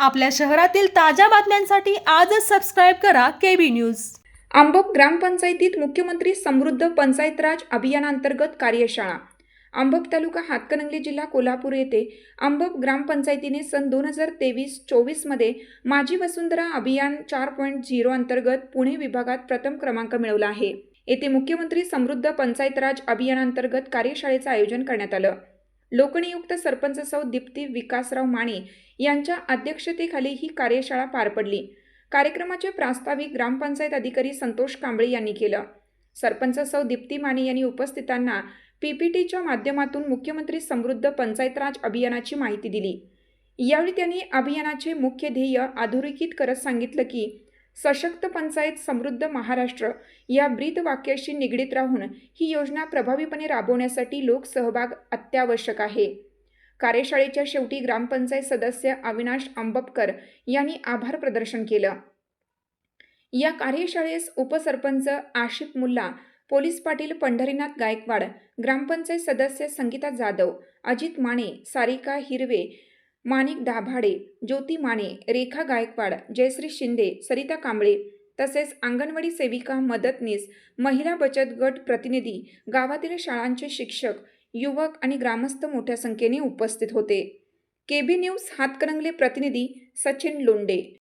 आपल्या शहरातील ताज्या बातम्यांसाठी आजच सबस्क्राईब करा केबी न्यूज आंबोक ग्रामपंचायतीत मुख्यमंत्री समृद्ध पंचायत राज अभियानांतर्गत कार्यशाळा. आंबोक तालुका हातकणंगले जिल्हा कोल्हापूर येथे आंबोक ग्रामपंचायतीने सन दोन हजार तेवीस चोवीसमध्ये माझी वसुंधरा अभियान चार पॉईंट झिरो अंतर्गत पुणे विभागात प्रथम क्रमांक मिळवला आहे. येथे मुख्यमंत्री समृद्ध पंचायत राज अभियानांतर्गत कार्यशाळेचं आयोजन करण्यात आलं. लोकनियुक्त सरपंच सौ दीप्ती विकासराव माने यांच्या अध्यक्षतेखाली ही कार्यशाळा पार पडली. कार्यक्रमाचे प्रास्ताविक ग्रामपंचायत अधिकारी संतोष कांबळे यांनी केलं. सरपंच सौ दीप्ती माने यांनी उपस्थितांना पीपीटीच्या माध्यमातून मुख्यमंत्री समृद्ध पंचायत राज अभियानाची माहिती दिली. यावेळी त्यांनी अभियानाचे मुख्य ध्येय अधोरेखित करत सांगितलं की सशक्त पंचायत समृद्ध महाराष्ट्र या ब्रीद वाक्याशी निगडीत राहून ही योजना प्रभावीपणे राबवण्यासाठी लोकसहभाग अत्यावश्यक आहे. कार्यशाळेच्या शेवटी ग्रामपंचायत सदस्य अविनाश आंबपकर यांनी आभार प्रदर्शन केलं. या कार्यशाळेस उपसरपंच आशिफ मुल्ला पोलीस पाटील पंढरीनाथ गायकवाड ग्रामपंचायत सदस्य संगीता जाधव अजित माने सारिका हिरवे माणिक दाभाडे ज्योती माने रेखा गायकवाड जयश्री शिंदे सरिता कांबळे तसेच अंगणवाडी सेविका मदतनीस महिला बचत गट प्रतिनिधी गावातील शाळांचे शिक्षक युवक आणि ग्रामस्थ मोठ्या संख्येने उपस्थित होते. केबी न्यूज हातकणंगले प्रतिनिधी सचिन लोंडे.